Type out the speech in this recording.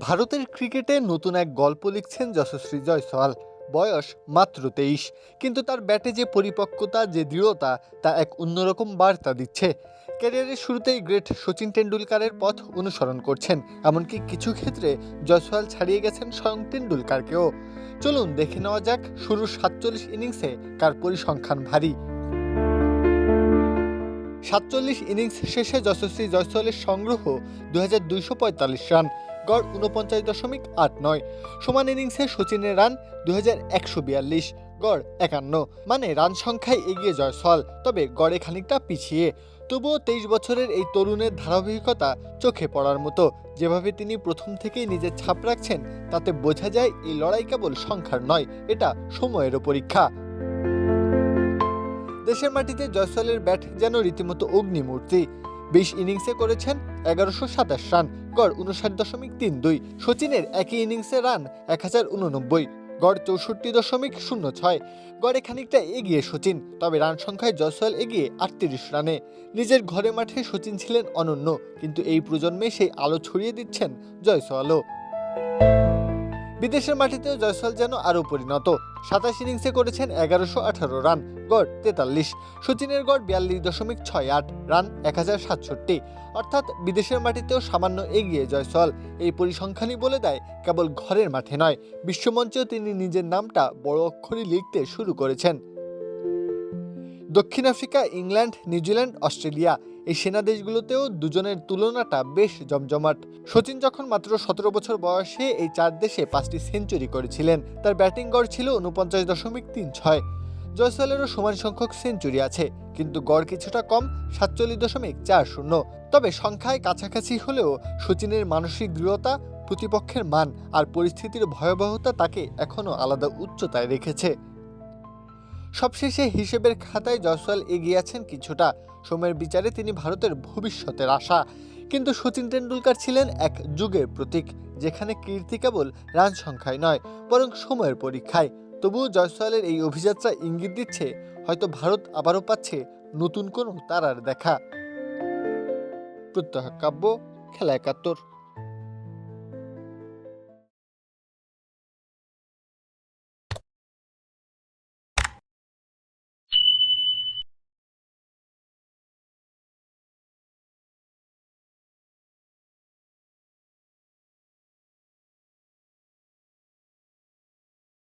ভারতের ক্রিকেটে নতুন এক গল্প লিখছেন যশস্বী জয়সওয়াল। বয়স মাত্র তেইশ। কিন্তু তার ব্যাটে যে পরিপক্কতা, যে দৃঢ়তা, তা এক অন্যরকম বার্তা দিচ্ছে। ক্যারিয়ারের শুরুতেই গ্রেট সচিন টেন্ডুলকারের পথ অনুসরণ করছেন। এমনকি কিছু ক্ষেত্রে জয়সওয়াল ছাড়িয়ে গেছেন স্বয়ং টেন্ডুলকারকেও চলুন দেখে নেওয়া যাক শুরুর সাতচল্লিশ ইনিংসে কার পরিসংখ্যান ভারী। সাতচল্লিশ ইনিংস শেষে যশস্বী জয়সওয়ালের সংগ্রহ দুই হাজার দুইশো পঁয়তাল্লিশ রান। গড় উনপঞ্চাশ দশমিক আট নয়। সমান ইনিংসে সচিনের রান দু গড় একান্ন। মানে রান সংখ্যায় এগিয়ে জয়সওয়াল তবে গড়ে খানিকটা পিছিয়ে। তবুও তেইশ বছরের এই তরুণের ধারাবাহিকতা চোখে পড়ার মতো। যেভাবে তিনি প্রথম থেকেই নিজের ছাপ রাখছেন, তাতে বোঝা যায় এই লড়াই কেবল সংখ্যার নয়, এটা সময়েরও পরীক্ষা। দেশের মাটিতে জয়সলের ব্যাট যেন রীতিমতো অগ্নিমূর্তি। বিশ ইনিংসে করেছেন এগারোশো সাতাশ রান, গড় উনষাট দশমিক তিন দুই, শচীনের একই ইনিংসে রান এক হাজার উননব্বই, গড় চৌষট্টি দশমিক শূন্য ছয়, গড়ে খানিকটা এগিয়ে শচীন, তবে রান সংখ্যায় জয়সওয়াল এগিয়ে আটত্রিশ রানে। নিজের ঘরে মাঠে সচিন ছিলেন অনন্য, কিন্তু এই প্রজন্মে সেই আলো ছড়িয়ে দিচ্ছেন জয়সওয়ালও বিদেশের মাটিতেও জয়সল যেন আরও পরিণত। সাতাশ ইনিংসে করেছেন এগারোশো আঠারো রান, গড় তেতাল্লিশ। সচিনের গড় বিয়াল্লিশ দশমিক ছয় আট, রান এক হাজার সাতষট্টি। অর্থাৎ বিদেশের মাটিতেও সামান্য এগিয়ে জয়সল এই পরিসংখ্যানই বলে দেয়, কেবল ঘরের মাঠে নয়, বিশ্বমঞ্চেও তিনি নিজের নামটা বড় অক্ষরে লিখতে শুরু করেছেন। দক্ষিণ আফ্রিকা, ইংল্যান্ড, নিউজিল্যান্ড, অস্ট্রেলিয়া এই সেনা দেশগুলোতেও দুজনের তুলনাটা বেশ জমজমাট। সচিন যখন মাত্র সতেরো বছর বয়সে এই চার দেশে পাঁচটি সেঞ্চুরি করেছিলেন, তার ব্যাটিং গড় ছিল উনপঞ্চাশ দশমিক তিন ছয়। জয়সওয়ালেরও সমান সংখ্যক সেঞ্চুরি আছে, কিন্তু গড় কিছুটা কম, সাতচল্লিশ দশমিক চার শূন্য। তবে সংখ্যায় কাছাকাছি হলেও সচিনের মানসিক দৃঢ়তা, প্রতিপক্ষের মান আর পরিস্থিতির ভয়াবহতা তাকে এখনও আলাদা উচ্চতায় রেখেছে। সবশেষে হিসেবের খাতায় জয়সওয়াল এগিয়ে আছেন কিছুটা। সময়ের বিচারে তিনি ভারতের ভবিষ্যতের আশা। কিন্তু সচিন তেন্ডুলকার ছিলেন এক যুগের প্রতীক, যেখানে কীর্তি কেবল রান সংখ্যায় নয়, বরং সময়ের পরীক্ষায়। তবুও জয়সওয়ালের এই অভিযাত্রা ইঙ্গিত দিচ্ছে, হয়তো ভারত আবারও পাচ্ছে নতুন কোনো তারার দেখা। প্রত্যহ কাব্য, খেলা একাত্তর।